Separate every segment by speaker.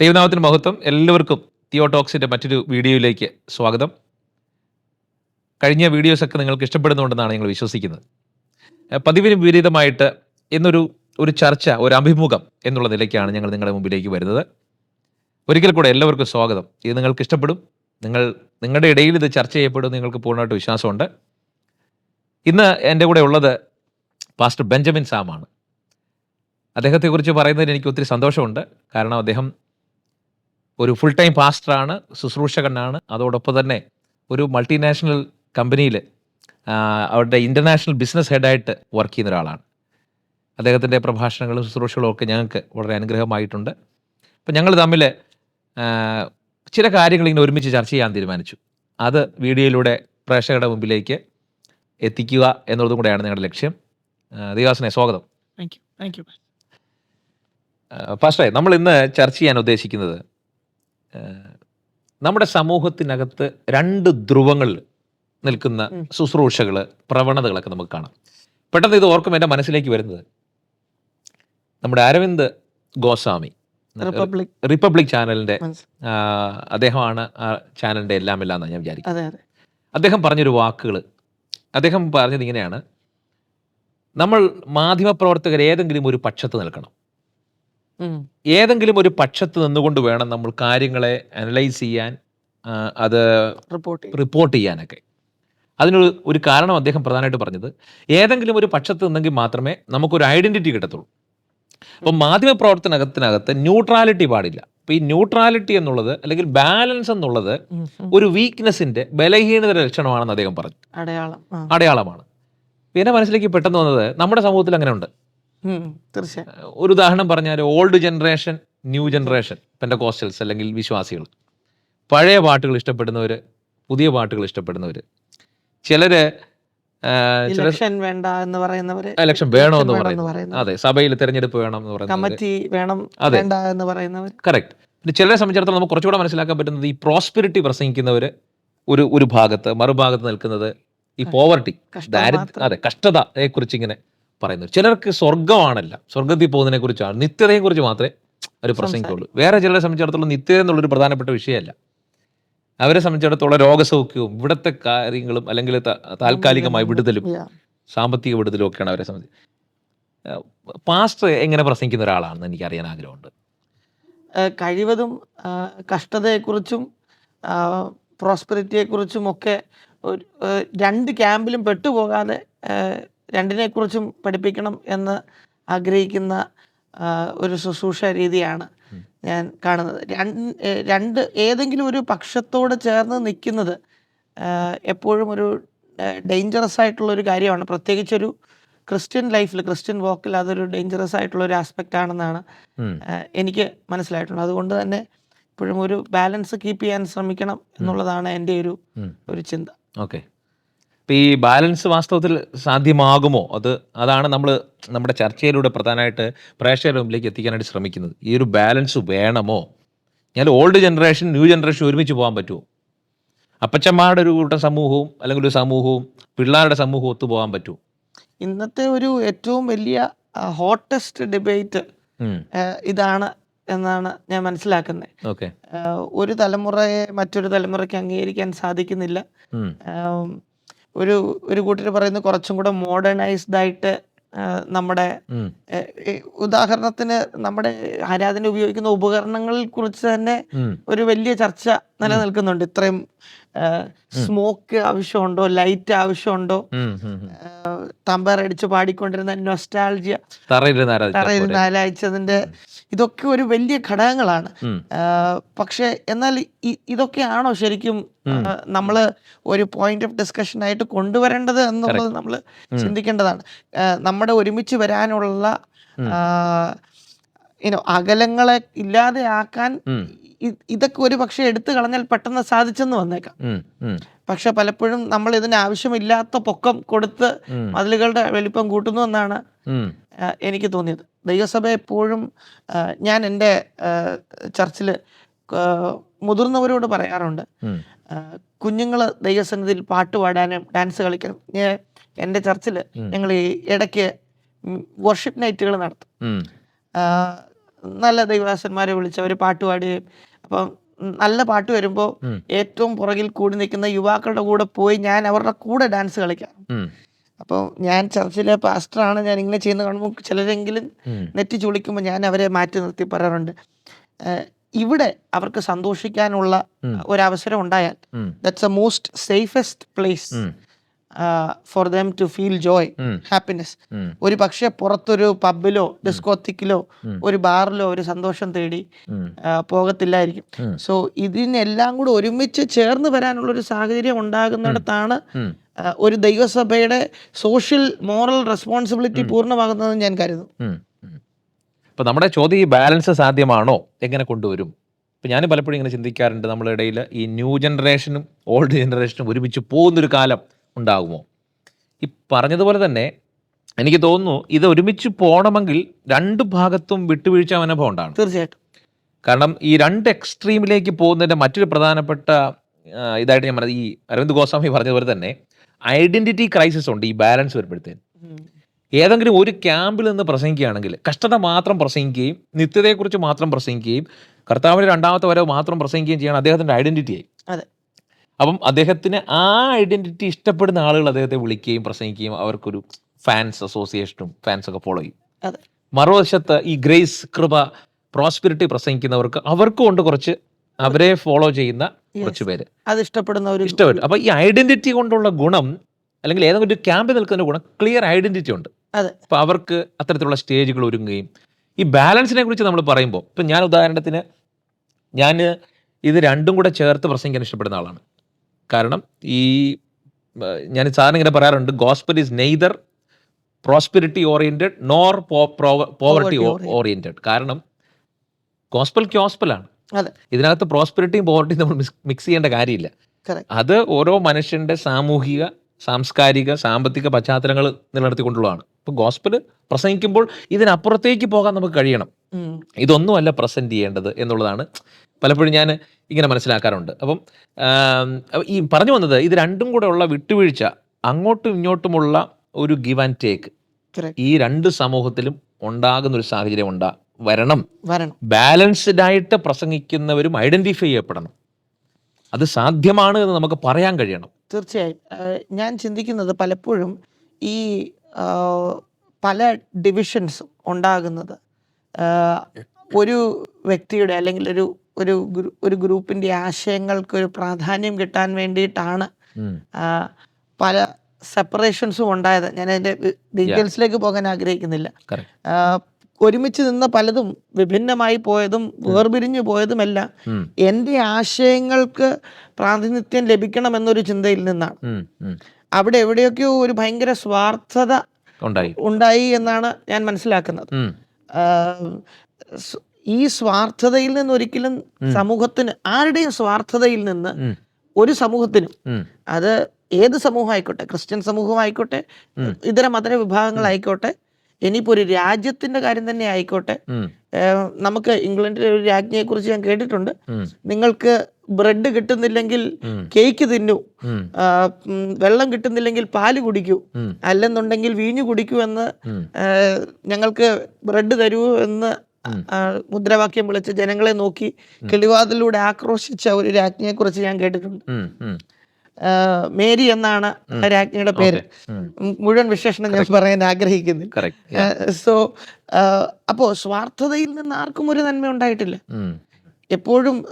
Speaker 1: ദൈവനാമത്തിന് മഹത്വം. എല്ലാവർക്കും തിയോടോക്സിന്റെ മറ്റൊരു വീഡിയോയിലേക്ക് സ്വാഗതം. കഴിഞ്ഞ വീഡിയോസൊക്കെ നിങ്ങൾക്ക് ഇഷ്ടപ്പെടുന്നുണ്ടെന്നാണ് ഞങ്ങൾ വിശ്വസിക്കുന്നത്. പതിവിന് വിപരീതമായിട്ട് ഇന്നൊരു ഒരു ചർച്ച ഒരു അഭിമുഖം എന്നുള്ള നിലയ്ക്കാണ് ഞങ്ങൾ നിങ്ങളുടെ മുമ്പിലേക്ക് വരുന്നത്. ഒരിക്കൽ കൂടെ എല്ലാവർക്കും സ്വാഗതം. ഇത് നിങ്ങൾക്ക് ഇഷ്ടപ്പെടും. നിങ്ങൾ നിങ്ങളുടെ ഇടയിൽ ഇത് ചർച്ച ചെയ്യപ്പെടും നിങ്ങൾക്ക് പൂർണമായിട്ട് വിശ്വാസമുണ്ട്. ഇന്ന് എന്റെ കൂടെ ഉള്ളത് പാസ്റ്റർ ബെഞ്ചമിൻ സാമാണ്. അദ്ദേഹത്തെക്കുറിച്ച് പറയുന്നതിന് എനിക്ക് ഒത്തിരി സന്തോഷമുണ്ട്. കാരണം അദ്ദേഹം ഒരു ഫുൾ ടൈം പാസ്റ്ററാണ് ശുശ്രൂഷകനാണ്. അതോടൊപ്പം തന്നെ ഒരു മൾട്ടിനാഷണൽ കമ്പനിയിൽ അവരുടെ ഇന്റർനാഷണൽ ബിസിനസ് ഹെഡായിട്ട് വർക്ക് ചെയ്യുന്ന ഒരാളാണ്. അദ്ദേഹത്തിന്റെ പ്രഭാഷണങ്ങളും ശുശ്രൂഷകളും ഒക്കെ ഞങ്ങൾക്ക് വളരെ അനുഗ്രഹമായിട്ടുണ്ട്. അപ്പം ഞങ്ങൾ തമ്മിൽ ചില കാര്യങ്ങൾ ഇങ്ങനെ ഒരുമിച്ച് ചർച്ച ചെയ്യാൻ തീരുമാനിച്ചു. അത് വീഡിയോയിലൂടെ പ്രേക്ഷകരുടെ മുമ്പിലേക്ക് എത്തിക്കുക എന്നുള്ളതും കൂടെയാണ് ഞങ്ങളുടെ ലക്ഷ്യം. ദേവാസിനെ സ്വാഗതം.
Speaker 2: താങ്ക് യു താങ്ക് യു
Speaker 1: ഫാസ്റ്റേ നമ്മൾ ഇന്ന് ചർച്ച ചെയ്യാൻ ഉദ്ദേശിക്കുന്നത് നമ്മുടെ സമൂഹത്തിനകത്ത് രണ്ട് ധ്രുവങ്ങൾ നിൽക്കുന്ന. ശുശ്രൂഷകൾ പ്രവണതകളൊക്കെ നമുക്ക് കാണാം. പെട്ടെന്ന് ഇത് ഓർക്കും എന്റെ മനസ്സിലേക്ക് വരുന്നത് നമ്മുടെ അരവിന്ദ് ഗോസ്വാമി
Speaker 2: റിപ്പബ്ലിക്.
Speaker 1: റിപ്പബ്ലിക്
Speaker 2: ചാനലിന്റെ
Speaker 1: അദ്ദേഹമാണ് ആ ചാനലിന്റെ എല്ലാം എല്ലാം എന്നാണ് ഞാൻ വിചാരിക്കുന്നത്. അദ്ദേഹം പറഞ്ഞൊരു വാക്കുകൾ അദ്ദേഹം പറഞ്ഞത് ഇങ്ങനെയാണ് നമ്മൾ മാധ്യമപ്രവർത്തകർ ഏതെങ്കിലും ഒരു പക്ഷത്ത് നിൽക്കണം. ഏതെങ്കിലും ഒരു പക്ഷത്ത് നിന്നുകൊണ്ട് വേണം നമ്മൾ കാര്യങ്ങളെ അനലൈസ് ചെയ്യാൻ അത്
Speaker 2: റിപ്പോർട്ട്
Speaker 1: റിപ്പോർട്ട് ചെയ്യാനൊക്കെ. അതിനൊരു ഒരു കാരണം അദ്ദേഹം പ്രധാനമായിട്ട് പറഞ്ഞത് ഏതെങ്കിലും ഒരു പക്ഷത്ത് നിന്നെങ്കിൽ മാത്രമേ നമുക്കൊരു ഐഡന്റിറ്റി കിട്ടത്തുള്ളൂ. അപ്പം മാധ്യമ പ്രവർത്തനകത്തിനകത്ത് ന്യൂട്രാലിറ്റി പാടില്ല. അപ്പം ഈ ന്യൂട്രാലിറ്റി എന്നുള്ളത് അല്ലെങ്കിൽ ബാലൻസ് എന്നുള്ളത്. ഒരു വീക്ക്നെസ്സിന്റെ ബലഹീനത ലക്ഷണമാണെന്ന് അദ്ദേഹം പറഞ്ഞു.
Speaker 2: അടയാളം
Speaker 1: അടയാളമാണ്. പിന്നെ മനസ്സിലേക്ക് പെട്ടെന്ന് വന്നത് നമ്മുടെ സമൂഹത്തിൽ അങ്ങനെ ഉണ്ട്
Speaker 2: തീർച്ചയായും.
Speaker 1: ഒരു ഉദാഹരണം പറഞ്ഞാൽ old generation new generation Pentecostals അല്ലെങ്കിൽ വിശ്വാസികൾ. പഴയ പാട്ടുകൾ ഇഷ്ടപ്പെടുന്നവർ പുതിയ പാട്ടുകൾ ഇഷ്ടപ്പെടുന്നവർ ചിലര്
Speaker 2: ഇലക്ഷൻ വേണ്ട എന്ന് പറയുന്നവര്
Speaker 1: ഇലക്ഷൻ വേണമെന്ന്
Speaker 2: വേണമെന്ന്
Speaker 1: പറയുന്നു. അതെ സഭയിൽ തെരഞ്ഞെടുപ്പ് വേണം എന്ന് പറയുന്നത്
Speaker 2: കമ്മിറ്റി വേണം വേണ്ട എന്ന് പറയുന്നവർ
Speaker 1: കറക്റ്റ് പിന്നെ ചിലരെ സംബന്ധിച്ചിടത്തോളം നമുക്ക് കുറച്ചുകൂടെ മനസ്സിലാക്കാൻ പറ്റുന്നത് ഈ പ്രോസ്പെരിറ്റി പ്രസംഗിക്കുന്നവര് ഒരു ഒരു ഭാഗത്ത് മറുഭാഗത്ത് നിൽക്കുന്നത് ഈ പോവർട്ടി ദാരിദ്ര്യ
Speaker 2: ദാരിദ്ര്യം
Speaker 1: അതെ കഷ്ടതയെ കുറിച്ച് ഇങ്ങനെ പറയുന്നു ചിലർക്ക് സ്വർഗമാണല്ല സ്വർഗത്തിൽ പോകുന്നതിനെ കുറിച്ചാണ് നിത്യതയെ കുറിച്ച് മാത്രമേ അവർ പ്രസംഗിക്കുള്ളൂ. വേറെ ചിലരെ സംബന്ധിച്ചിടത്തോളം നിത്യത എന്നുള്ളൊരു പ്രധാനപ്പെട്ട വിഷയമല്ല. അവരെ സംബന്ധിച്ചിടത്തോളം രോഗസൗഖ്യവും ഇവിടുത്തെ കാര്യങ്ങളും അല്ലെങ്കിൽ താൽക്കാലികമായി വിടുതലും. സാമ്പത്തിക വിടുതലും ഒക്കെയാണ് അവരെ സംബന്ധിച്ച്. പാസ്റ്റർ എങ്ങനെ പ്രസംഗിക്കുന്ന ഒരാളാണെന്ന് എനിക്ക് അറിയാൻ ആഗ്രഹമുണ്ട്
Speaker 2: കഴിവതും കഷ്ടതയെക്കുറിച്ചും പ്രോസ്പെരിറ്റിയെക്കുറിച്ചും ഒക്കെ ഒരു രണ്ട് ക്യാമ്പിലും പെട്ടുപോകാതെ രണ്ടിനെക്കുറിച്ചും പഠിപ്പിക്കണം എന്ന് ആഗ്രഹിക്കുന്ന ഒരു ശുശ്രൂഷ രീതിയാണ് ഞാൻ കാണുന്നത്. രണ്ട് രണ്ട് ഏതെങ്കിലും ഒരു പക്ഷത്തോട് ചേർന്ന് നിൽക്കുന്നത് എപ്പോഴും ഒരു ഡേഞ്ചറസ് ആയിട്ടുള്ളൊരു കാര്യമാണ്. പ്രത്യേകിച്ചൊരു ക്രിസ്ത്യൻ ലൈഫിൽ ക്രിസ്ത്യൻ വോക്കിൽ അതൊരു ഡേഞ്ചറസ് ആയിട്ടുള്ള ഒരു ആസ്പെക്റ്റ് ആണെന്നാണ് എനിക്ക് മനസ്സിലായിട്ടുള്ളത്. അതുകൊണ്ട് തന്നെ ഇപ്പോഴും ഒരു ബാലൻസ് കീപ്പ് ചെയ്യാൻ ശ്രമിക്കണം എന്നുള്ളതാണ് എന്റെ ഒരു ഒരു ചിന്ത.
Speaker 1: ഓക്കെ. ഇപ്പം ഈ ബാലൻസ് വാസ്തവത്തിൽ സാധ്യമാകുമോ? അത് അതാണ് നമ്മൾ നമ്മുടെ ചർച്ചയിലൂടെ പ്രധാനമായിട്ട് പ്രേക്ഷകരുടെ മുമ്പിലേക്ക് എത്തിക്കാനായിട്ട് ശ്രമിക്കുന്നത്. ഈ ഒരു ബാലൻസ് വേണമോ? ഞാൻ ഓൾഡ് ജനറേഷൻ ന്യൂ ജനറേഷൻ ഒരുമിച്ച് പോകാൻ പറ്റുമോ? അപ്പച്ചന്മാരുടെ ഒരു കൂട്ടം സമൂഹവും അല്ലെങ്കിൽ ഒരു സമൂഹവും പിള്ളേരുടെ സമൂഹവും ഒത്തുപോകാൻ പറ്റുമോ?
Speaker 2: ഇന്നത്തെ ഒരു ഏറ്റവും വലിയ ഹോട്ടസ്റ്റ് ഡിബേറ്റ് ഇതാണ് എന്നാണ് ഞാൻ മനസ്സിലാക്കുന്നത്.
Speaker 1: ഓക്കെ.
Speaker 2: ഒരു തലമുറയെ മറ്റൊരു തലമുറയ്ക്ക് അംഗീകരിക്കാൻ സാധിക്കുന്നില്ല. ഒരു ഒരു കൂട്ടർ പറയുന്നത് കുറച്ചും കൂടെ മോഡേണൈസ്ഡ് ആയിട്ട് നമ്മുടെ ഉദാഹരണത്തിന് നമ്മുടെ ആരാധന ഉപയോഗിക്കുന്ന ഉപകരണങ്ങളിൽ കുറിച്ച് തന്നെ ഒരു വലിയ ചർച്ച നിലനിൽക്കുന്നുണ്ട്. ഇത്രയും സ്മോക്ക് ആവശ്യമുണ്ടോ ലൈറ്റ് ആവശ്യമുണ്ടോ? തമ്പറടിച്ച് പാടിക്കൊണ്ടിരുന്ന നൊസ്റ്റാൾജിയ
Speaker 1: തറയിരുന്ന്
Speaker 2: നാലാഴ്ചതിന്റെ ഇതൊക്കെ ഒരു വലിയ ഘടകങ്ങളാണ്. പക്ഷെ എന്നാൽ ഇതൊക്കെയാണോ ശരിക്കും നമ്മൾ ഒരു പോയിന്റ് ഓഫ് ഡിസ്കഷൻ ആയിട്ട് കൊണ്ടുവരേണ്ടത് എന്നുള്ളത് നമ്മൾ ചിന്തിക്കേണ്ടതാണ്. നമ്മുടെ ഒരുമിച്ച് വരാനുള്ള അകലങ്ങളെ ഇല്ലാതെയാക്കാൻ
Speaker 1: ഉം.
Speaker 2: ഇതൊക്കെ ഒരു പക്ഷെ എടുത്തു കളഞ്ഞാൽ പെട്ടെന്ന് സാധിച്ചെന്ന് വന്നേക്കാം. പക്ഷെ പലപ്പോഴും നമ്മൾ ഇതിന് ആവശ്യമില്ലാത്ത പൊക്കം കൊടുത്ത്. മതിലുകളുടെ വലിപ്പം കൂട്ടുന്നു എന്നാണ്. എനിക്ക് തോന്നിയത് ദൈവസഭ എപ്പോഴും ഞാൻ എന്റെ ചർച്ചിൽ മുതിർന്നവരോട് പറയാറുണ്ട്. കുഞ്ഞുങ്ങൾ ദൈവസന്നിധിയിൽ പാട്ട് പാടാനും ഡാൻസ് കളിക്കാനും ഞാൻ എന്റെ ചർച്ചിൽ ഞങ്ങൾ ഈ ഇടയ്ക്ക് വർഷിപ്പ് നൈറ്റുകൾ നടത്തും നല്ല ദൈവദാസന്മാരെ വിളിച്ച് അവർ പാട്ട് പാടുകയും അപ്പം നല്ല പാട്ട് വരുമ്പോൾ ഏറ്റവും പുറകിൽ കൂടി നിൽക്കുന്ന യുവാക്കളുടെ കൂടെ പോയി ഞാൻ അവരുടെ കൂടെ ഡാൻസ് കളിക്കാം. അപ്പോൾ ഞാൻ ചർച്ചിലെ പാസ്റ്ററാണ് ഞാൻ ഇങ്ങനെ ചെയ്യുന്ന കാണുമ്പോൾ ചിലരെങ്കിലും നെറ്റി ചുളിക്കുമ്പോൾ ഞാൻ അവരെ മാറ്റി നിർത്തി പറയാറുണ്ട്. ഇവിടെ അവർക്ക് സന്തോഷിക്കാനുള്ള
Speaker 1: ഒരു
Speaker 2: ഒരവസരം ഉണ്ടായാൽ that's a most safest place for them to feel joy happiness ഒരു പക്ഷേ പുറത്തൊരു പബ്ബിലോ ഡിസ്കോത്തിക്കിലോ ഒരു ബാറിലോ ഒരു സന്തോഷം തേടി പോകത്തില്ലായിരിക്കും. സോ ഇതിനെല്ലാം കൂടെ ഒരുമിച്ച് ചേർന്ന് വരാനുള്ള ഒരു സാഹചര്യം ഉണ്ടാകുന്നിടത്താണ് ഒരു ദൈവസഭയുടെ സോഷ്യൽ മോറൽ റെസ്പോൺസിബിലിറ്റി പൂർണമാകുന്നതെന്ന് ഞാൻ കരുതുന്നു.
Speaker 1: ഇപ്പൊ നമ്മുടെ ചോദ്യം ഈ ബാലൻസ് സാധ്യമാണോ? എങ്ങനെ കൊണ്ടുവരും? ഇപ്പം ഞാൻ പലപ്പോഴും ഇങ്ങനെ ചിന്തിക്കാറുണ്ട് നമ്മളിടയിൽ ഈ ന്യൂ ജനറേഷനും ഓൾഡ് ജനറേഷനും ഒരുമിച്ച് പോകുന്നൊരു കാലം. ഉണ്ടാകുമോ? ഈ പറഞ്ഞതുപോലെ തന്നെ എനിക്ക് തോന്നുന്നു ഇത് ഒരുമിച്ച് പോകണമെങ്കിൽ രണ്ട് ഭാഗത്തും വിട്ടുവീഴ്ച അവനെ ഉണ്ടാണ്
Speaker 2: തീർച്ചയായിട്ടും.
Speaker 1: കാരണം ഈ രണ്ട് എക്സ്ട്രീമിലേക്ക് പോകുന്നതിന്റെ മറ്റൊരു പ്രധാനപ്പെട്ട ഇതായിട്ട് ഞാൻ പറഞ്ഞത് ഈ അരവിന്ദ് ഗോസ്വാമി പറഞ്ഞതുപോലെ തന്നെ ഐഡന്റിറ്റി ക്രൈസിസ് ഉണ്ട് ഈ ബാലൻസ് വരുമ്പോഴത്തേന്. ഏതെങ്കിലും ഒരു ക്യാമ്പിൽ നിന്ന് പ്രസംഗിക്കുകയാണെങ്കിൽ കഷ്ടത മാത്രം പ്രസംഗിക്കുകയും നിത്യതയെക്കുറിച്ച് മാത്രം പ്രസംഗിക്കുകയും കർത്താവിന്റെ രണ്ടാമത്തെ വരവ് മാത്രം പ്രസംഗിക്കുകയും ചെയ്യണം അദ്ദേഹത്തിന്റെ ഐഡന്റിറ്റിയായി.
Speaker 2: അതെ.
Speaker 1: അപ്പം അദ്ദേഹത്തിന് ആ ഐഡന്റിറ്റി ഇഷ്ടപ്പെടുന്ന ആളുകൾ അദ്ദേഹത്തെ വിളിക്കുകയും പ്രസംഗിക്കുകയും അവർക്കൊരു ഫാൻസ് അസോസിയേഷനും ഫാൻസ് ഒക്കെ ഫോളോ ചെയ്യും. മറുവശത്ത് ഈ ഗ്രേസ് കൃപ പ്രോസ്പിരിറ്റി പ്രസംഗിക്കുന്നവർക്ക് അവർക്കും ഉണ്ട് കുറച്ച് അവരെ ഫോളോ ചെയ്യുന്ന കുറച്ച് പേര്.
Speaker 2: അത് ഇഷ്ടപ്പെടുന്ന
Speaker 1: ഇഷ്ടപ്പെട്ടു. അപ്പൊ ഈ ഐഡന്റിറ്റി കൊണ്ടുള്ള ഗുണം അല്ലെങ്കിൽ ഏതെങ്കിലും ഒരു ക്യാമ്പിൽ നിൽക്കുന്ന ഗുണം ക്ലിയർ ഐഡന്റിറ്റി ഉണ്ട്. അപ്പൊ അവർക്ക് അത്തരത്തിലുള്ള സ്റ്റേജുകൾ ഒരുങ്ങുകയും ഈ ബാലൻസിനെ കുറിച്ച് നമ്മൾ പറയുമ്പോൾ ഇപ്പം ഞാൻ ഉദാഹരണത്തിന് ഞാൻ ഇത് രണ്ടും കൂടെ ചേർത്ത് പ്രസംഗിക്കാൻ ഇഷ്ടപ്പെടുന്ന ആളാണ്. കാരണം ഈ ഞാൻ സാധാരണ ഇങ്ങനെ പറയാറുണ്ട് gospel is neither prosperity oriented nor poverty
Speaker 2: oriented
Speaker 1: oriented കാരണം ഗോസ്പൽ ക്യോസ്പലാണ് ഇതിനകത്ത് പ്രോസ്പെരിറ്റിയും പോവർട്ടിയും നമ്മൾ മിക്സ് ചെയ്യേണ്ട കാര്യമില്ല. അത് ഓരോ മനുഷ്യന്റെ സാമൂഹിക സാംസ്കാരിക സാമ്പത്തിക പശ്ചാത്തലങ്ങൾ നിലനിർത്തിക്കൊണ്ടുള്ളതാണ്. ഇപ്പൊ ഗോസ്പൽ പ്രസംഗിക്കുമ്പോൾ ഇതിനപ്പുറത്തേക്ക് പോകാൻ നമുക്ക് കഴിയണം. ഇതൊന്നുമല്ല പ്രസന്റ് ചെയ്യേണ്ടത് എന്നുള്ളതാണ്. പലപ്പോഴും ഞാൻ ഇങ്ങനെ മനസ്സിലാക്കാറുണ്ട്. അപ്പം ഈ പറഞ്ഞു വന്നത് ഇത് രണ്ടും കൂടെ ഉള്ള വിട്ടുവീഴ്ച അങ്ങോട്ടും ഇങ്ങോട്ടുമുള്ള ഒരു ഗിവ് ആൻഡ് ടേക്ക് ഈ രണ്ട് സമൂഹത്തിലും ഉണ്ടാകുന്ന ഒരു സാഹചര്യം ഉണ്ടാ വരണം.
Speaker 2: വരണം.
Speaker 1: ബാലൻസ്ഡ് ആയിട്ട് പ്രസംഗിക്കുന്നവരും ഐഡന്റിഫൈ ചെയ്യപ്പെടണം. അത് സാധ്യമാണ് എന്ന് നമുക്ക് പറയാൻ കഴിയണം.
Speaker 2: തീർച്ചയായും. ഞാൻ ചിന്തിക്കുന്നത് പലപ്പോഴും ഈ പല ഡിവിഷൻസും ഉണ്ടാകുന്നത് ഒരു വ്യക്തിയുടെ അല്ലെങ്കിൽ ഒരു ഒരു ഒരു ഗ്രൂപ്പിന്റെ ആശയങ്ങൾക്ക് ഒരു പ്രാധാന്യം കിട്ടാൻ വേണ്ടിയിട്ടാണ് പല സെപ്പറേഷൻസും ഉണ്ടായത്. ഞാൻ അതിന്റെ ഡീറ്റെയിൽസിലേക്ക് പോകാൻ ആഗ്രഹിക്കുന്നില്ല. ഒരുമിച്ച് നിന്ന പലതും വിഭിന്നമായി പോയതും വേർപിരിഞ്ഞു പോയതുമെല്ലാം
Speaker 1: എന്റെ
Speaker 2: എന്റെ ആശയങ്ങൾക്ക് പ്രാതിനിധ്യം ലഭിക്കണം എന്നൊരു ചിന്തയിൽ നിന്നാണ്. അവിടെ എവിടെയൊക്കെയോ ഒരു ഭയങ്കര സ്വാർത്ഥത
Speaker 1: ഉണ്ടായി.
Speaker 2: എന്നാണ് ഞാൻ മനസ്സിലാക്കുന്നത്. ഈ സ്വാർത്ഥതയിൽ നിന്ന് ഒരിക്കലും സമൂഹത്തിന് ആരുടെയും സ്വാർത്ഥതയിൽ നിന്ന് ഒരു സമൂഹത്തിനും അത് ഏത് സമൂഹം ആയിക്കോട്ടെ ക്രിസ്ത്യൻ സമൂഹമായിക്കോട്ടെ ഇതര മതര വിഭാഗങ്ങളായിക്കോട്ടെ ഇനിയിപ്പോ ഒരു രാജ്യത്തിന്റെ കാര്യം തന്നെ ആയിക്കോട്ടെ നമുക്ക് ഇംഗ്ലണ്ടിലെ ഒരു രാജ്ഞിയെ കുറിച്ച് ഞാൻ കേട്ടിട്ടുണ്ട്. നിങ്ങൾക്ക് ബ്രെഡ് കിട്ടുന്നില്ലെങ്കിൽ കേക്ക് തിന്നു വെള്ളം കിട്ടുന്നില്ലെങ്കിൽ പാൽ കുടിക്കൂ അല്ലെന്നുണ്ടെങ്കിൽ വീഞ്ഞു കുടിക്കൂ എന്ന് ഞങ്ങൾക്ക് ബ്രെഡ് തരൂ എന്ന് മുദ്രാവാക്യം വിളിച്ച് ജനങ്ങളെ നോക്കി കിളിവാതിലൂടെ ആക്രോശിച്ച ഒരു രാജ്ഞിയെ കുറിച്ച് ഞാൻ കേട്ടിട്ടുണ്ട്. മേരി എന്നാണ് രാജ്ഞിയുടെ പേര്. മുഴുവൻ വിശേഷണം ഞാൻ പറയാൻ
Speaker 1: ആഗ്രഹിക്കുന്നു.
Speaker 2: സോ അപ്പോ സ്വാർത്ഥതയിൽ നിന്ന് ആർക്കും ഒരു നന്മ ഉണ്ടായിട്ടില്ല. എപ്പോഴും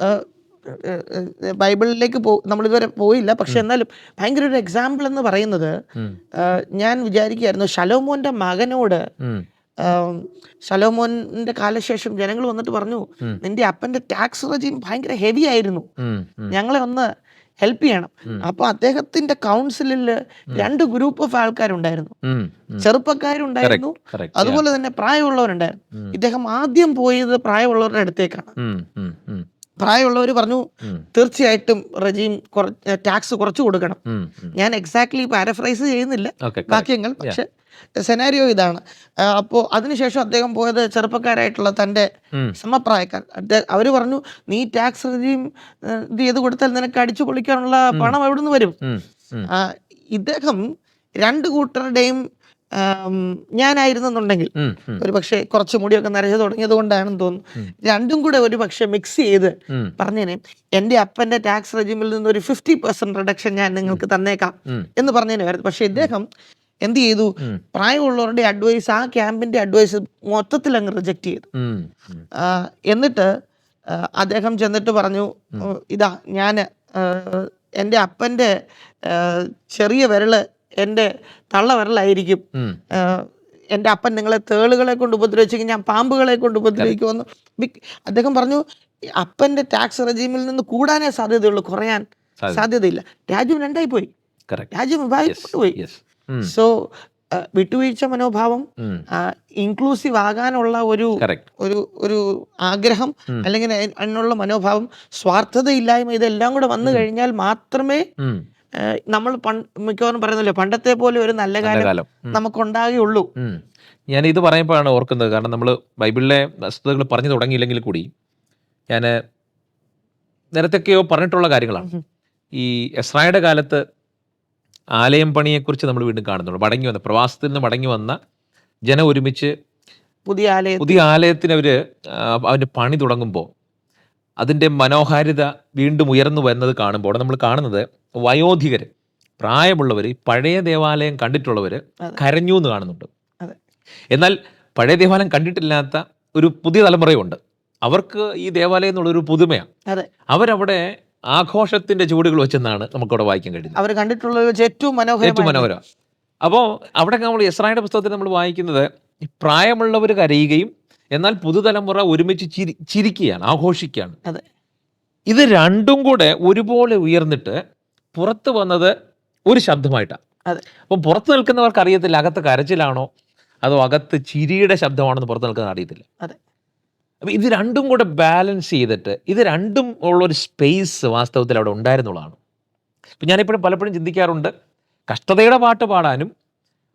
Speaker 2: ബൈബിളിലേക്ക് പോ നമ്മൾ ഇതുവരെ പോയില്ല. പക്ഷെ എന്നാലും ഭയങ്കര ഒരു എക്സാമ്പിൾ എന്ന് പറയുന്നത് ഞാൻ വിചാരിക്കുകയായിരുന്നു ശലോമോന്റെ മകനോട് ശലോമോന്റെ കാലശേഷം ജനങ്ങൾ വന്നിട്ട് പറഞ്ഞു. നിന്റെ അപ്പന്റെ ടാക്സ് റജീം ഭയങ്കര ഹെവി ആയിരുന്നു. ഞങ്ങളെ ഒന്ന് ഹെൽപ്പ് ചെയ്യണം. അപ്പൊ അദ്ദേഹത്തിന്റെ കൗൺസിലിൽ രണ്ട് ഗ്രൂപ്പ് ഓഫ് ആൾക്കാരുണ്ടായിരുന്നു. ചെറുപ്പക്കാരുണ്ടായിരുന്നു അതുപോലെ തന്നെ പ്രായമുള്ളവരുണ്ടായിരുന്നു. ഇദ്ദേഹം ആദ്യം പോയത് പ്രായമുള്ളവരുടെ അടുത്തേക്കാണ്. പ്രായമുള്ളവർ പറഞ്ഞു. തീർച്ചയായിട്ടും റജീം ടാക്സ് കുറച്ച് കൊടുക്കണം. ഞാൻ എക്സാക്ട്ലി പാരഫ്രൈസ് ചെയ്യുന്നില്ല. വാക്യങ്ങൾ പക്ഷെ സെനാരിയോ ഇതാണ് അപ്പോൾ അതിനുശേഷം അദ്ദേഹം പോയത് ചെറുപ്പക്കാരായിട്ടുള്ള
Speaker 1: തന്റെ.
Speaker 2: സമപ്രായക്കാർ അവർ പറഞ്ഞു നീ ടാക്സ് റജീം ഇത് ചെയ്ത് കൊടുത്താൽ നിനക്ക് അടിച്ചു പൊളിക്കാനുള്ള പണം എവിടെ നിന്ന് വരും. ഇദ്ദേഹം രണ്ട് കൂട്ടരുടെയും ഞാനായിരുന്നെന്നുണ്ടെങ്കിൽ ഒരു പക്ഷേ കുറച്ച് മുടിയൊക്കെ നരച്ചു തുടങ്ങിയത് കൊണ്ടാണെന്ന് തോന്നുന്നു. രണ്ടും കൂടെ ഒരു പക്ഷേ മിക്സ് ചെയ്ത് പറഞ്ഞേനെ എന്റെ അപ്പന്റെ ടാക്സ് റെജിമിൽ നിന്ന് ഒരു ഫിഫ്റ്റി പെർസെന്റ് റിഡക്ഷൻ ഞാൻ നിങ്ങൾക്ക് തന്നേക്കാം എന്ന് പറഞ്ഞതിനായിരുന്നു പക്ഷെ ഇദ്ദേഹം എന്ത് ചെയ്തു? പ്രായമുള്ളവരുടെ അഡ്വൈസ് ആ ക്യാമ്പിന്റെ അഡ്വൈസ് മൊത്തത്തിൽ അങ്ങ് റിജക്ട് ചെയ്തു. എന്നിട്ട് അദ്ദേഹം ചെന്നിട്ട് പറഞ്ഞു ഇതാ ഞാൻ എന്റെ അപ്പന്റെ ചെറിയ വിരൽ
Speaker 1: എന്റെ
Speaker 2: തള്ളവരലായിരിക്കും. എന്റെ അപ്പൻ നിങ്ങളെ തേളുകളെ കൊണ്ട് ഉപദ്രവിച്ചെങ്കിൽ ഞാൻ പാമ്പുകളെ കൊണ്ട് ഉപദ്രവിക്കുമെന്ന് അദ്ദേഹം പറഞ്ഞു അപ്പന്റെ ടാക്സ് റെജീമിൽ നിന്ന് കൂടാനേ സാധ്യതയുള്ളൂ കുറയാൻ
Speaker 1: സാധ്യത.
Speaker 2: സാധ്യതയില്ല. രാജ്യം രണ്ടായി പോയി. രാജ്യം വിഭാഗിക്കപ്പെട്ടു പോയി സോ വിട്ടുവീഴ്ച മനോഭാവം. ഇൻക്ലൂസീവ് ആകാനുള്ള ഒരു ഒരു ഒരു ആഗ്രഹം അല്ലെങ്കിൽ അതി- അതിനുള്ള മനോഭാവം സ്വാർത്ഥതയില്ലായ്മ ഇതെല്ലാം കൂടെ വന്നു കഴിഞ്ഞാൽ മാത്രമേ നമ്മൾ മിക്കവാറും പറയുന്നല്ലോ പണ്ടത്തെ പോലെ ഒരു നല്ല കാലം നമുക്ക്
Speaker 1: ഉണ്ടാകുള്ളൂ ഞാൻ ഇത് പറയുമ്പോഴാണ് ഓർക്കുന്നത്. കാരണം നമ്മൾ ബൈബിളിലെ വസ്തുതകൾ പറഞ്ഞു തുടങ്ങിയില്ലെങ്കിൽ കൂടി ഞാൻ നേരത്തെയൊക്കെയോ പറഞ്ഞിട്ടുള്ള കാര്യങ്ങളാണ്. ഈ എസ്രായുടെ കാലത്ത് ആലയം പണിയെക്കുറിച്ച് നമ്മൾ വീണ്ടും കാണുന്നുള്ളൂ മടങ്ങി വന്ന പ്രവാസത്തിൽ നിന്ന് മടങ്ങി വന്ന ജനം ഒരുമിച്ച്
Speaker 2: പുതിയ ആലയം
Speaker 1: പുതിയ ആലയത്തിന് അവർ അവന്റെ പണി തുടങ്ങുമ്പോൾ അതിന്റെ മനോഹാരിത വീണ്ടും ഉയർന്നു വരുന്നത് കാണുമ്പോൾ നമ്മൾ കാണുന്നത് വയോധികർ പ്രായമുള്ളവർ പഴയ ദേവാലയം കണ്ടിട്ടുള്ളവർ കരഞ്ഞു എന്ന് കാണുന്നുണ്ട്. എന്നാൽ പഴയ ദേവാലയം കണ്ടിട്ടില്ലാത്ത ഒരു പുതിയ തലമുറയുണ്ട്. അവർക്ക് ഈ ദേവാലയം എന്നുള്ളൊരു പുതുമയാണ് അവരവിടെ ആഘോഷത്തിന്റെ ചുവടുകൾ വെച്ചെന്നാണ് നമുക്കവിടെ വായിക്കാൻ കഴിയുന്നത്.
Speaker 2: അവർ കണ്ടിട്ടുള്ള ഏറ്റവും
Speaker 1: ഏറ്റവും മനോഹരം. അപ്പോൾ അവിടെ നമ്മൾ എസ്രായുടെ പുസ്തകത്തിൽ നമ്മൾ വായിക്കുന്നത് പ്രായമുള്ളവർ കരയുകയും എന്നാൽ പുതുതലമുറ ഒരുമിച്ച് ചിരി ചിരിക്കുകയാണ് ആഘോഷിക്കുകയാണ്
Speaker 2: അതെ.
Speaker 1: ഇത് രണ്ടും കൂടെ ഒരുപോലെ ഉയർന്നിട്ട് പുറത്ത് വന്നത് ഒരു ശബ്ദമായിട്ടാണ്
Speaker 2: അതെ.
Speaker 1: അപ്പം പുറത്ത് നിൽക്കുന്നവർക്ക് അറിയത്തില്ല അകത്ത് കരച്ചിലാണോ അതോ അകത്ത് ചിരിയുടെ ശബ്ദമാണെന്ന് പുറത്ത് നിൽക്കുന്ന അറിയത്തില്ല
Speaker 2: അതെ.
Speaker 1: അപ്പം ഇത് രണ്ടും കൂടെ ബാലൻസ് ചെയ്തിട്ട് ഇത് രണ്ടും ഉള്ളൊരു സ്പേസ് വാസ്തവത്തിൽ അവിടെ ഉണ്ടായിരുന്നുള്ളതാണ് ഇപ്പം ഞാനിപ്പോഴും പലപ്പോഴും ചിന്തിക്കാറുണ്ട് കഷ്ടതയുടെ പാട്ട് പാടാനും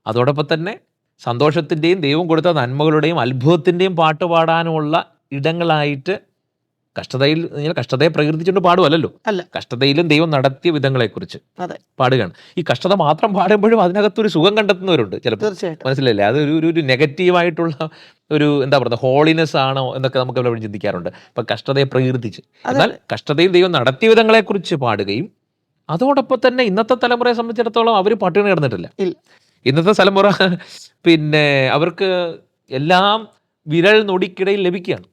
Speaker 1: അതോടൊപ്പം തന്നെ സന്തോഷത്തിന്റെയും ദൈവം കൊടുത്ത നന്മകളുടെയും അത്ഭുതത്തിന്റെയും പാട്ട് പാടാനുമുള്ള ഇടങ്ങളായിട്ട് കഷ്ടതയിൽ കഷ്ടതയെ പ്രകീർത്തിച്ചുകൊണ്ട് പാടുമല്ലോ
Speaker 2: അല്ല.
Speaker 1: കഷ്ടതയിലും ദൈവം നടത്തിയ വിധങ്ങളെക്കുറിച്ച്. പാടുകയാണ്. ഈ കഷ്ടത മാത്രം പാടുമ്പോഴും അതിനകത്തൊരു സുഖം കണ്ടെത്തുന്നവരുണ്ട് ചിലപ്പോൾ. മനസ്സിലല്ലേ അത് ഒരു ഒരു നെഗറ്റീവായിട്ടുള്ള ഒരു എന്താ പറയുക ഹോളിനെസ് ആണോ എന്നൊക്കെ നമുക്ക് പലപ്പോഴും ചിന്തിക്കാറുണ്ട്. അപ്പം കഷ്ടതയെ പ്രകീർത്തിച്ച്. എന്നാൽ കഷ്ടതയിൽ ദൈവം നടത്തിയ വിധങ്ങളെക്കുറിച്ച് പാടുകയും അതോടൊപ്പം തന്നെ ഇന്നത്തെ തലമുറയെ സംബന്ധിച്ചിടത്തോളം അവർ പട്ടിണി കിടന്നിട്ടില്ല. ഇന്നത്തെ തലമുറ പിന്നെ അവർക്ക് എല്ലാം വിരൽ നൊടിക്കിടയിൽ ലഭിക്കുകയാണ്.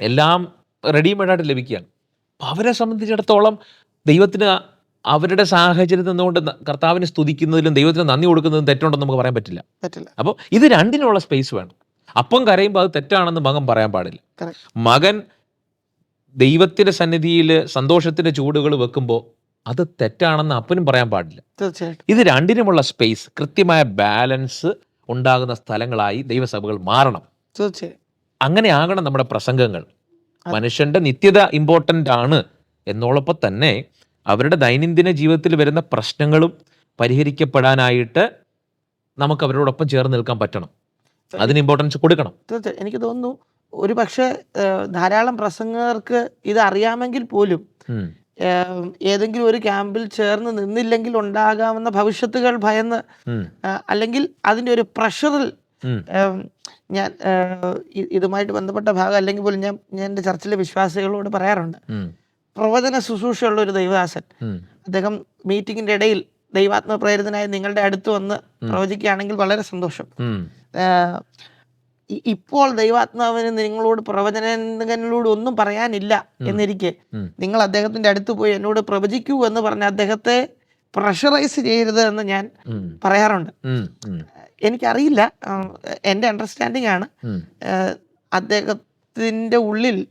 Speaker 1: എല്ലാം റെഡിമെയ്ഡായിട്ട് ലഭിക്കുകയാണ്. അപ്പം അവരെ സംബന്ധിച്ചിടത്തോളം ദൈവത്തിന് അവരുടെ സാഹചര്യത്തിൽ നിന്നുകൊണ്ട് കർത്താവിനെ സ്തുതിക്കുന്നതിലും ദൈവത്തിന് നന്ദി കൊടുക്കുന്നതിലും തെറ്റുണ്ടെന്ന് നമുക്ക് പറയാൻ പറ്റില്ല.
Speaker 2: പറ്റില്ല.
Speaker 1: അപ്പോൾ ഇത് രണ്ടിനുള്ള സ്പേസ് വേണം. അപ്പം കരയുമ്പോൾ അത് തെറ്റാണെന്ന് മകൻ പറയാൻ പാടില്ല. മകൻ ദൈവത്തിന്റെ സന്നിധിയിൽ സന്തോഷത്തിന്റെ ചൂടുകൾ വെക്കുമ്പോൾ അത് തെറ്റാണെന്ന് അപ്പനും പറയാൻ പാടില്ല.
Speaker 2: തീർച്ചയായിട്ടും.
Speaker 1: ഇത് രണ്ടിനുമുള്ള സ്പേസ് കൃത്യമായ ബാലൻസ് ഉണ്ടാകുന്ന സ്ഥലങ്ങളായി ദൈവസഭകൾ മാറണം.
Speaker 2: തീർച്ചയായും.
Speaker 1: അങ്ങനെ ആകണം നമ്മുടെ പ്രസംഗങ്ങൾ. മനുഷ്യന്റെ നിത്യത ഇമ്പോർട്ടന്റ് ആണ് എന്നോടൊപ്പം തന്നെ അവരുടെ ദൈനംദിന ജീവിതത്തിൽ വരുന്ന പ്രശ്നങ്ങളും പരിഹരിക്കപ്പെടാനായിട്ട് നമുക്ക് അവരോടൊപ്പം ചേർന്ന് നിൽക്കാൻ പറ്റണം. അതിന് ഇമ്പോർട്ടൻസ് കൊടുക്കണം.
Speaker 2: തീർച്ചയായും. എനിക്ക് തോന്നുന്നു ഒരു പക്ഷേ ധാരാളം പ്രസംഗകർക്ക് ഇത് അറിയാമെങ്കിൽ പോലും ഏതെങ്കിലും ഒരു ക്യാമ്പിൽ ചേർന്ന് നിന്നില്ലെങ്കിൽ ഉണ്ടാകാവുന്ന ഭവിഷ്യത്തുകൾ ഭയന്ന് അല്ലെങ്കിൽ അതിന്റെ ഒരു പ്രഷറിൽ ഞാൻ ഇതുമായിട്ട് ബന്ധപ്പെട്ട ഭാഗം അല്ലെങ്കിൽ പോലും ഞാൻ ഞാൻ എന്റെ ചർച്ചിലെ വിശ്വാസികളോട് പറയാറുണ്ട്.
Speaker 1: പ്രവചന
Speaker 2: ശുശ്രൂഷയുള്ള ഒരു ദൈവദാസൻ. അദ്ദേഹം മീറ്റിങ്ങിന്റെ ഇടയിൽ ദൈവാത്മ പ്രേരിതനായ നിങ്ങളുടെ അടുത്ത് വന്ന്. പ്രവചിക്കുകയാണെങ്കിൽ വളരെ സന്തോഷം. ഇപ്പോൾ ദൈവാത്മാവിന് നിങ്ങളോട് പ്രവചനങ്ങളിലൂടെ ഒന്നും പറയാനില്ല എന്നിരിക്കെ നിങ്ങൾ അദ്ദേഹത്തിന്റെ അടുത്ത് പോയി എന്നോട് പ്രവചിക്കൂ എന്ന് പറഞ്ഞ അദ്ദേഹത്തെ പ്രഷറൈസ് ചെയ്യരുത് എന്ന് ഞാൻ. പറയാറുണ്ട്. എനിക്കറിയില്ല എന്റെ എന്റെ അണ്ടർസ്റ്റാൻഡിംഗ് ആണ്
Speaker 1: ഉം.
Speaker 2: അദ്ദേഹത്തിന്റെ ഉള്ളിൽ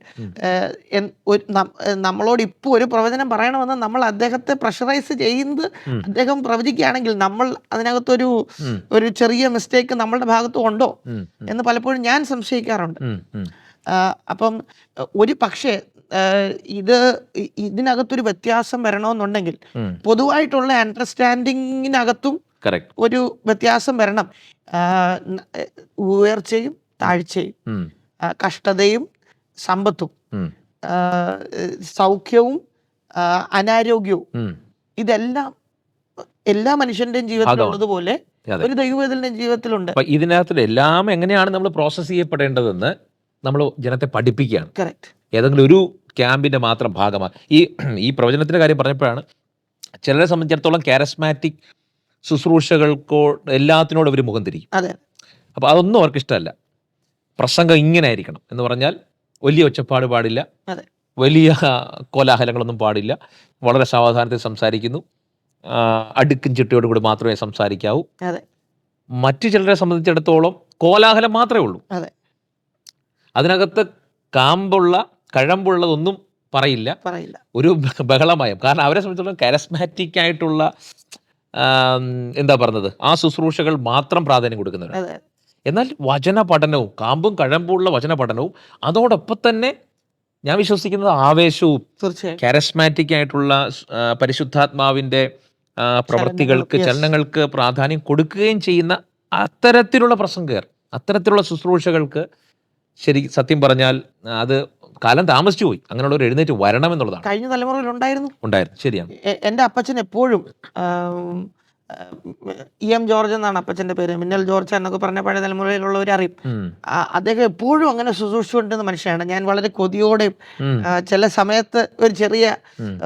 Speaker 2: നമ്മളോട് ഇപ്പോൾ ഒരു പ്രവചനം പറയണമെന്ന് നമ്മൾ അദ്ദേഹത്തെ പ്രഷറൈസ് ചെയ്യുന്നത് അദ്ദേഹം പ്രവചിക്കുകയാണെങ്കിൽ നമ്മൾ അതിനകത്തൊരു ഒരു ചെറിയ മിസ്റ്റേക്ക് നമ്മളുടെ ഭാഗത്തും ഉണ്ടോ. എന്ന് പലപ്പോഴും ഞാൻ സംശയിക്കാറുണ്ട്. അപ്പം ഒരു പക്ഷേ ഇത് ഇതിനകത്തൊരു വ്യത്യാസം വരണമെന്നുണ്ടെങ്കിൽ. പൊതുവായിട്ടുള്ള അണ്ടർസ്റ്റാൻഡിങ്ങിനകത്തും ഒരു വ്യത്യാസം വരണം. ഉയർച്ചയും താഴ്ചയും. കഷ്ടതയും സമ്പത്തും സൗഖ്യവും അനാരോഗ്യവും ഇതെല്ലാം എല്ലാ മനുഷ്യന്റെയും
Speaker 1: ജീവിതത്തിലുള്ളതുപോലെ.
Speaker 2: ഒരു ദൈവവേദലിന്റെ ജീവിതത്തിലുണ്ട്.
Speaker 1: അപ്പൊ ഇതിനകത്ത് എല്ലാം എങ്ങനെയാണ് നമ്മൾ പ്രോസസ് ചെയ്യപ്പെടേണ്ടതെന്ന് നമ്മൾ ജനത്തെ പഠിപ്പിക്കുകയാണ്.
Speaker 2: കറക്റ്റ്
Speaker 1: ഏതെങ്കിലും ഒരു ക്യാമ്പിന്റെ മാത്രം ഭാഗമാണ് ഈ ഈ പ്രവചനത്തിന്റെ കാര്യം പറഞ്ഞപ്പോഴാണ് ചിലരെ സംബന്ധിച്ചിടത്തോളം കാരസ്മാറ്റിക് ശുശ്രൂഷകൾക്കോ എല്ലാത്തിനോടും അവർ മുഖം തിരിക്കും
Speaker 2: അതെ.
Speaker 1: അപ്പോൾ അതൊന്നും അവർക്ക് ഇഷ്ടമല്ല പ്രസംഗം ഇങ്ങനെ ആയിരിക്കണം എന്ന് പറഞ്ഞാൽ വലിയ ഒച്ചപ്പാട് പാടില്ല. വലിയ കോലാഹലങ്ങളൊന്നും പാടില്ല. വളരെ സാവധാനത്തിൽ സംസാരിക്കുന്നു. അടുക്കും ചിട്ടയോട് കൂടി മാത്രമേ സംസാരിക്കാവൂ. മറ്റു ചിലരെ സംബന്ധിച്ചിടത്തോളം കോലാഹലം മാത്രമേ ഉള്ളൂ.
Speaker 2: അതെ.
Speaker 1: അതിനകത്ത് കാമ്പുള്ള കഴമ്പുള്ളതൊന്നും പറയില്ല.
Speaker 2: പറയില്ല.
Speaker 1: ഒരു ബഹളമയം. കാരണം അവരെ സംബന്ധിച്ചിടത്തോളം കരസ്മാറ്റിക് ആയിട്ടുള്ള എന്താ പറഞ്ഞത്? ആ ശുശ്രൂഷകൾ മാത്രം പ്രാധാന്യം
Speaker 2: കൊടുക്കുന്നവരാണ്.
Speaker 1: എന്നാൽ വചന പഠനവും കാമ്പും കഴമ്പുള്ള വചന പഠനവും അതോടൊപ്പം തന്നെ ഞാൻ വിശ്വസിക്കുന്നത് ആവേശവും
Speaker 2: തീർച്ചയായും.
Speaker 1: കാരസ്മാറ്റിക് ആയിട്ടുള്ള പരിശുദ്ധാത്മാവിന്റെ പരിശുദ്ധാത്മാവിന്റെ പ്രവൃത്തികൾക്ക് ചലനങ്ങൾക്ക് പ്രാധാന്യം കൊടുക്കുകയും ചെയ്യുന്ന അത്തരത്തിലുള്ള പ്രസംഗകർ അത്തരത്തിലുള്ള ശുശ്രൂഷകൾക്ക് ശരി സത്യം പറഞ്ഞാൽ അത് കാലം താമസിച്ചു പോയി. അങ്ങനെയുള്ള ഒരു എഴുന്നേറ്റ് വരണം എന്നുള്ളതാണ്
Speaker 2: കഴിഞ്ഞ തലമുറയിൽ ഉണ്ടായിരുന്നു.
Speaker 1: ഉണ്ടായിരുന്നു. ശരിയാണ്.
Speaker 2: എന്റെ അപ്പച്ചൻ എപ്പോഴും ഇ എം ജോർജ് എന്നാണ് അപ്പച്ചന്റെ പേര്. മിന്നൽ ജോർജ് എന്നൊക്കെ പറഞ്ഞ പഴയ തലമുറയിലുള്ളവർ അറിയും. അദ്ദേഹം എപ്പോഴും അങ്ങനെ ശുശ്രൂഷിച്ചുകൊണ്ടിരുന്ന മനുഷ്യനാണ്. ഞാൻ വളരെ കൊതിയോടെയും ചില സമയത്ത് ഒരു ചെറിയ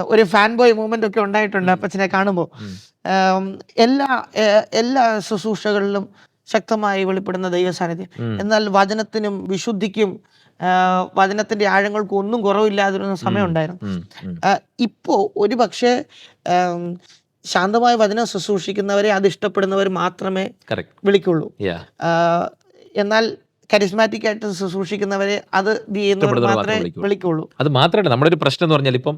Speaker 2: ഒരു ഫാൻ ബോയ് മൂവ്മെന്റ് ഒക്കെ ഉണ്ടായിട്ടുണ്ട് അപ്പച്ചനെ കാണുമ്പോൾ എല്ലാ എല്ലാ ശുശ്രൂഷകളിലും ശക്തമായി വെളിപ്പെടുന്ന ദൈവ സാന്നിധ്യം എന്നാൽ വചനത്തിനും വിശുദ്ധിക്കും വചനത്തിന്റെ ആഴങ്ങൾക്കും ഒന്നും കുറവില്ലാതിരുന്ന സമയം ഉണ്ടായിരുന്നു.
Speaker 1: ഉം, ഉം.
Speaker 2: ആ, ഇപ്പോ ഒരു പക്ഷേ ശാന്തമായ വചനം ശുശ്രൂഷിക്കുന്നവരെ അത് ഇഷ്ടപ്പെടുന്നവർ മാത്രമേ. വിളിക്കുള്ളൂ എന്നാൽ കരിസ്മാറ്റിക് ആയിട്ട് ശുശ്രൂഷിക്കുന്നവരെ അത് മാത്രമേ
Speaker 1: വിളിക്കുള്ളൂ. അത് മാത്രമല്ല നമ്മുടെ ഒരു പ്രശ്നം എന്ന് പറഞ്ഞാൽ ഇപ്പം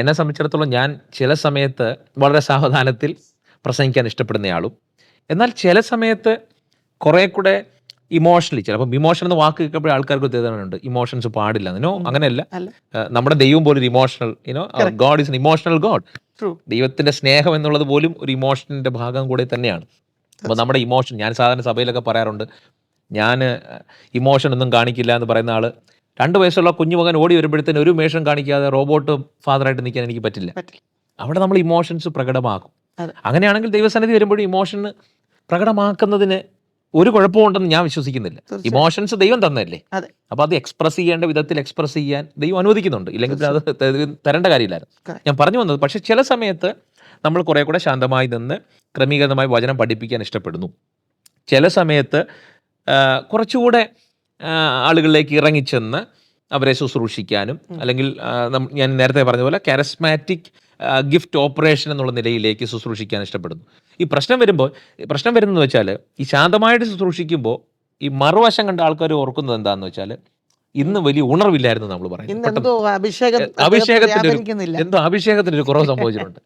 Speaker 1: എന്നെ സംബന്ധിച്ചിടത്തോളം ഞാൻ ചില സമയത്ത് വളരെ സാവധാനത്തിൽ പ്രസംഗിക്കാൻ ഇഷ്ടപ്പെടുന്നയാളും എന്നാൽ ചില സമയത്ത് കുറേ കൂടെ ഇമോഷണലി ചിലപ്പോൾ ഇമോഷൻ എന്ന വാക്ക് കേൾക്കുമ്പോൾ ആൾക്കാർക്ക് ഉത്തേജനമുണ്ട് ഇമോഷൻസ് പാടില്ല അങ്ങനെയല്ല. നമ്മുടെ ദൈവം പോലും ഒരു emotional you know. God is emotional God. ദൈവത്തിന്റെ സ്നേഹം എന്നുള്ളത് പോലും ഒരു ഇമോഷന്റെ ഭാഗം കൂടെ തന്നെയാണ്. അപ്പോൾ നമ്മുടെ ഇമോഷൻ ഞാൻ സാധാരണ സഭയിലൊക്കെ പറയാറുണ്ട് ഞാൻ ഇമോഷൻ ഒന്നും കാണിക്കില്ല എന്ന് പറയുന്ന ആൾ രണ്ട് വയസ്സുള്ള കുഞ്ഞുമകൻ ഓടി വരുമ്പോഴത്തേന് ഒരു മേഷം കാണിക്കാതെ റോബോട്ട് ഫാദറായിട്ട് നിൽക്കാൻ എനിക്ക് പറ്റില്ല.
Speaker 2: പറ്റില്ല.
Speaker 1: അവിടെ നമ്മൾ ഇമോഷൻസ് പ്രകടമാക്കും. അങ്ങനെയാണെങ്കിൽ ദൈവസന്നിധി വരുമ്പോഴും ഇമോഷന് പ്രകടമാക്കുന്നതിന് ഒരു കുഴപ്പമുണ്ടെന്ന് ഞാൻ വിശ്വസിക്കുന്നില്ല. ഇമോഷൻസ് ദൈവം തന്നല്ലേ അപ്പൊ അത് എക്സ്പ്രസ് ചെയ്യേണ്ട വിധത്തിൽ എക്സ്പ്രസ് ചെയ്യാൻ ദൈവം അനുവദിക്കുന്നുണ്ട്. ഇല്ലെങ്കിൽ അത് തരേണ്ട കാര്യമില്ലായിരുന്നു. ഞാൻ പറഞ്ഞു വന്നത് പക്ഷെ ചില സമയത്ത് നമ്മൾ കുറെ കൂടെ ശാന്തമായി നിന്ന് ക്രമീകൃതമായി വചനം പഠിപ്പിക്കാൻ ഇഷ്ടപ്പെടുന്നു. ചില സമയത്ത് കുറച്ചുകൂടെ ആളുകളിലേക്ക് ഇറങ്ങിച്ചെന്ന് അവരെ ശുശ്രൂഷിക്കാനും അല്ലെങ്കിൽ ഞാൻ നേരത്തെ പറഞ്ഞ പോലെ കാരസ്മാറ്റിക് ഗിഫ്റ്റ് ഓപ്പറേഷൻ എന്നുള്ള നിലയിലേക്ക് ശുശ്രൂഷിക്കാൻ ഇഷ്ടപ്പെടുന്നു. ഈ പ്രശ്നം വരുമ്പോൾ പ്രശ്നം വരുന്നത് വെച്ചാൽ ഈ ശാന്തമായിട്ട് ശുശ്രൂഷിക്കുമ്പോൾ ഈ മറുവശം കണ്ട ആൾക്കാർ ഓർക്കുന്നത് എന്താണെന്ന് വെച്ചാൽ ഇന്ന് വലിയ ഉണർവില്ലായിരുന്നു നമ്മൾ പറയുന്നത്. അഭിഷേകത്തിന്
Speaker 2: എന്തോ അഭിഷേകം
Speaker 1: അഭിഷേകത്തിന്റെ ഒരു- അഭിഷേകത്തിന് ഒരു കുറവ് സംഭവിച്ചിട്ടുണ്ട്.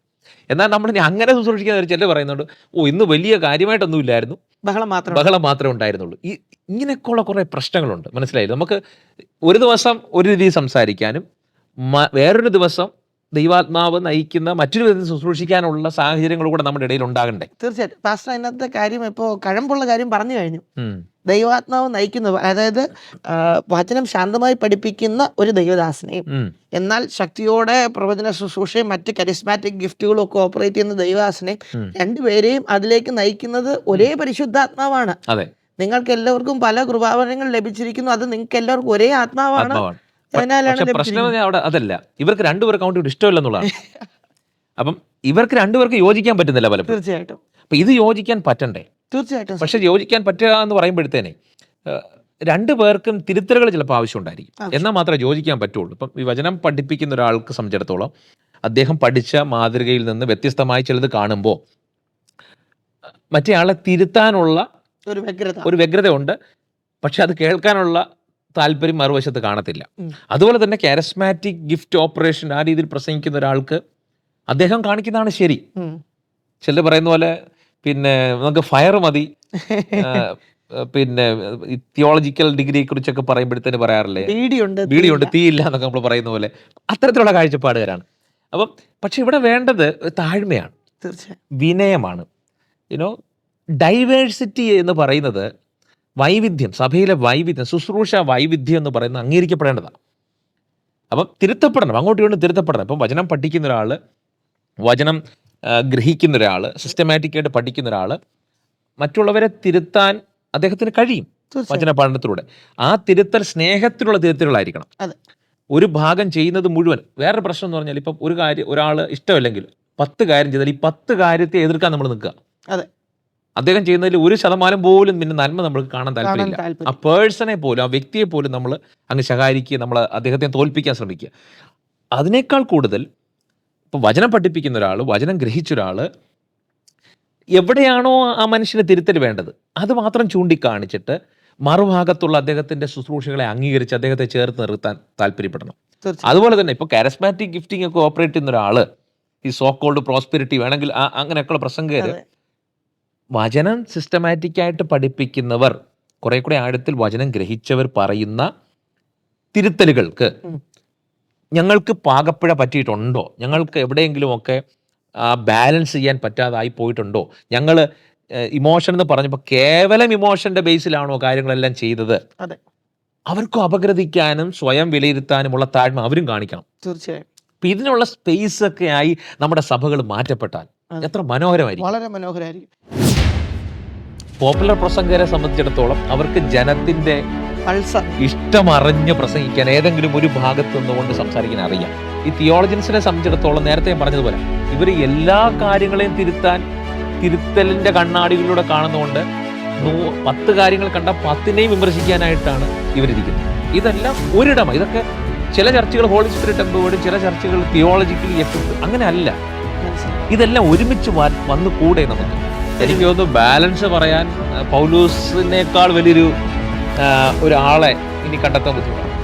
Speaker 1: എന്നാൽ നമ്മൾ ഇനി അങ്ങനെ ശുശ്രൂഷിക്കുന്ന ചില പറയുന്നുണ്ട് ഓ ഇന്ന് വലിയ കാര്യമായിട്ടൊന്നും ഇല്ലായിരുന്നു.
Speaker 2: ബഹളം മാത്രം
Speaker 1: ബഹളം മാത്രമേ ഉണ്ടായിരുന്നുള്ളൂ. ഈ ഇങ്ങനെയൊക്കെയുള്ള കുറേ പ്രശ്നങ്ങളുണ്ട്. മനസ്സിലായില്ല? നമുക്ക് ഒരു ദിവസം ഒരു രീതി സംസാരിക്കാനും വേറൊരു ദിവസം ദൈവാത്മാവ് നയിക്കുന്ന മറ്റൊരു വിധത്തിൽ ശുശ്രൂഷിക്കാനുള്ള സാഹചര്യങ്ങൾ കൂടെ നമ്മുടെ ഇടയിൽ ഉണ്ടാകണ്ടേ?
Speaker 2: തീർച്ചയായിട്ടും. പാസ്റ്റർ അതിനകത്തെ കാര്യം ഇപ്പോൾ കഴമ്പുള്ള കാര്യം പറഞ്ഞു കഴിഞ്ഞു. ദൈവാത്മാവ് നയിക്കുന്ന അതായത് വചനം ശാന്തമായി പഠിപ്പിക്കുന്ന ഒരു ദൈവദാസനെയും എന്നാൽ ശക്തിയോടെ പ്രവചന ശുശ്രൂഷയും മറ്റ് കരിസ്മാറ്റിക് ഗിഫ്റ്റുകളും ഒക്കെ ഓപ്പറേറ്റ് ചെയ്യുന്ന ദൈവദാസനെയും. രണ്ടുപേരെയും അതിലേക്ക് നയിക്കുന്നത് ഒരേ പരിശുദ്ധാത്മാവാണ്. നിങ്ങൾക്ക് എല്ലാവർക്കും പല കൃപാവരങ്ങൾ ലഭിച്ചിരിക്കുന്നു. അത് നിങ്ങൾക്ക് എല്ലാവർക്കും ഒരേ ആത്മാവാണ്.
Speaker 1: പക്ഷെ പ്രശ്നം ഞാൻ അവിടെ അതല്ല. ഇവർക്ക് രണ്ടുപേർക്ക് അങ്ങോട്ട് ഇഷ്ടമില്ലെന്നുള്ളതാണ് അപ്പം ഇവർക്ക് രണ്ടുപേർക്ക് യോജിക്കാൻ പറ്റുന്നില്ല പലപ്പോഴും.
Speaker 2: തീർച്ചയായിട്ടും.
Speaker 1: അപ്പൊ ഇത് യോജിക്കാൻ പറ്റണ്ടേ?
Speaker 2: തീർച്ചയായിട്ടും
Speaker 1: പക്ഷെ യോജിക്കാൻ പറ്റുക എന്ന് പറയുമ്പോഴത്തേനെ രണ്ടു പേർക്കും തിരുത്തലുകൾ ചിലപ്പോൾ ആവശ്യമുണ്ടായിരിക്കും.
Speaker 2: ഉണ്ടായിരിക്കും
Speaker 1: എന്നാൽ മാത്രമേ യോജിക്കാൻ പറ്റുള്ളൂ. ഇപ്പം ഈ വചനം പഠിപ്പിക്കുന്ന ഒരാൾക്ക് സംബന്ധിച്ചിടത്തോളം അദ്ദേഹം പഠിച്ച മാതൃകയിൽ നിന്ന് വ്യത്യസ്തമായി ചിലത് കാണുമ്പോൾ മറ്റേ ആളെ തിരുത്താനുള്ള
Speaker 2: ഒരു വ്യഗ്രത.
Speaker 1: ഒരു വ്യഗ്രതയുണ്ട്. പക്ഷെ അത് കേൾക്കാനുള്ള താല്പര്യം മറുവശത്ത് കാണത്തില്ല. അതുപോലെ തന്നെ കാരസ്മാറ്റിക് ഗിഫ്റ്റ് ഓപ്പറേഷൻ ആ രീതിയിൽ പ്രസംഗിക്കുന്ന ഒരാൾക്ക് അദ്ദേഹം കാണിക്കുന്നതാണ് ശരി. ചിലർ പറയുന്ന പോലെ പിന്നെ നമുക്ക് ഫയർ മതി. പിന്നെ തിയോളജിക്കൽ ഡിഗ്രിയെ കുറിച്ചൊക്കെ പറയുമ്പോഴത്തേന് പറയാറില്ലേ? വീടിയുണ്ട്
Speaker 2: തീയില്ല.
Speaker 1: എന്നൊക്കെ നമ്മൾ പറയുന്ന പോലെ. അത്തരത്തിലുള്ള കാഴ്ചപ്പാടുകാരാണ്. അപ്പം പക്ഷെ ഇവിടെ വേണ്ടത് താഴ്മയാണ്. വിനയമാണ്. യുനോ ഡൈവേഴ്സിറ്റി എന്ന് പറയുന്നത് വൈവിധ്യം സഭയിലെ വൈവിധ്യം ശുശ്രൂഷ വൈവിധ്യം എന്ന് പറയുന്നത് അംഗീകരിക്കപ്പെടേണ്ടതാണ്. അപ്പം തിരുത്തപ്പെടണം അങ്ങോട്ട് ഇങ്ങോട്ട് തിരുത്തപ്പെടണം. ഇപ്പം വചനം പഠിക്കുന്ന ഒരാൾ വചനം ഗ്രഹിക്കുന്ന ഒരാൾ സിസ്റ്റമാറ്റിക്കായിട്ട് പഠിക്കുന്ന ഒരാൾ മറ്റുള്ളവരെ തിരുത്താൻ അദ്ദേഹത്തിന് കഴിയും വചന പഠനത്തിലൂടെ. ആ തിരുത്തൽ സ്നേഹത്തിലുള്ള തിരുത്തലുകളായിരിക്കണം. ഒരു ഭാഗം ചെയ്യുന്നത് മുഴുവൻ വേറൊരു പ്രശ്നം എന്ന് പറഞ്ഞാൽ ഇപ്പം ഒരു കാര്യം ഒരാൾ ഇഷ്ടമല്ലെങ്കിൽ പത്ത് കാര്യം ചെയ്താൽ ഈ പത്ത് കാര്യത്തെ എതിർക്കാൻ നമ്മൾ നിൽക്കുക.
Speaker 2: അതെ.
Speaker 1: അദ്ദേഹം ചെയ്യുന്നതിൽ ഒരു ശതമാനം പോലും പിന്നെ നന്മ നമ്മൾക്ക് കാണാൻ താല്പര്യമില്ല. ആ പേഴ്സണെ പോലും ആ വ്യക്തിയെ പോലും നമ്മൾ അങ്ങ് ശകാരിക്കുക നമ്മൾ അദ്ദേഹത്തെ തോൽപ്പിക്കാൻ ശ്രമിക്കുക. അതിനേക്കാൾ കൂടുതൽ ഇപ്പോൾ വചനം പഠിപ്പിക്കുന്ന ഒരാൾ വചനം ഗ്രഹിച്ച ഒരാൾ എവിടെയാണോ ആ മനുഷ്യന് തിരുത്തൽ വേണ്ടത്? അത് മാത്രം ചൂണ്ടിക്കാണിച്ചിട്ട് മറുഭാഗത്തുള്ള അദ്ദേഹത്തിന്റെ ശുശ്രൂഷകളെ അംഗീകരിച്ച് അദ്ദേഹത്തെ ചേർത്ത് നിർത്താൻ താല്പര്യപ്പെടണം. അതുപോലെ തന്നെ ഇപ്പോൾ കാരസ്മാറ്റിക് ഗിഫ്റ്റിംഗ് ഒക്കെ ഓപ്പറേറ്റ് ചെയ്യുന്ന ഒരാൾ ഈ സോ കോൾഡ് പ്രോസ്പെരിറ്റി വേണമെങ്കിൽ അങ്ങനെയൊക്കെയുള്ള പ്രസംഗകർ
Speaker 2: അതെ.
Speaker 1: വചനം സിസ്റ്റമാറ്റിക്കായിട്ട് പഠിപ്പിക്കുന്നവർ കുറെ കൂടെ ആഴത്തിൽ വചനം ഗ്രഹിച്ചവർ പറയുന്ന തിരുത്തലുകൾക്ക് ഞങ്ങൾക്ക് പാകപ്പിഴ പറ്റിയിട്ടുണ്ടോ? ഞങ്ങൾക്ക് എവിടെയെങ്കിലുമൊക്കെ ബാലൻസ് ചെയ്യാൻ പറ്റാതായി പോയിട്ടുണ്ടോ? ഞങ്ങൾ ഇമോഷൻ എന്ന് പറഞ്ഞപ്പോൾ കേവലം ഇമോഷന്റെ ബേസിലാണോ കാര്യങ്ങളെല്ലാം ചെയ്തത്?
Speaker 2: അതെ.
Speaker 1: അവർക്കും അപഗ്രഥിക്കാനും സ്വയം വിലയിരുത്താനുമുള്ള താഴ്മ അവരും കാണിക്കണം.
Speaker 2: തീർച്ചയായും.
Speaker 1: അപ്പൊ ഇതിനുള്ള സ്പേസ് ഒക്കെ ആയി നമ്മുടെ സഭകൾ മാറ്റപ്പെട്ടാൽ എത്ര മനോഹരമായിരിക്കും.
Speaker 2: വളരെ മനോഹരമായിരിക്കും.
Speaker 1: പോപ്പുലർ പ്രസംഗരെ സംബന്ധിച്ചിടത്തോളം അവർക്ക് ജനത്തിന്റെ ഇഷ്ടമറിഞ്ഞ് പ്രസംഗിക്കാൻ ഏതെങ്കിലും ഒരു ഭാഗത്ത് നിന്നുകൊണ്ട് സംസാരിക്കാൻ അറിയാം. ഈ തിയോളജൻസിനെ സംബന്ധിച്ചിടത്തോളം നേരത്തെ പറഞ്ഞതുപോലെ ഇവർ എല്ലാ കാര്യങ്ങളെയും തിരുത്താൻ തിരുത്തലിന്റെ കണ്ണാടികളിലൂടെ കാണുന്നതുകൊണ്ട് നൂ- പത്ത് കാര്യങ്ങൾ കണ്ട പത്തിനെയും വിമർശിക്കാനായിട്ടാണ് ഇവരിരിക്കുന്നത്. ഇതെല്ലാം ഒരിടമ. ഇതൊക്കെ ചില ചർച്ചകൾ ഹോളി സ്പിരിറ്റ് എംപവേർഡ് ചില ചർച്ചകൾ തിയോളജിക്കലി എഫക്ട് അങ്ങനെ അല്ല ഇതെല്ലാം ഒരുമിച്ച് വന്ന് കൂടെ നമുക്ക്. എനിക്ക് തോന്നുന്നു ബാലൻസ് പറയാൻ പൗലൂസിനേക്കാൾ വലിയൊരു ഒരാളെ ഇനി കണ്ടെത്താൻ ബുദ്ധിമുട്ടാണ്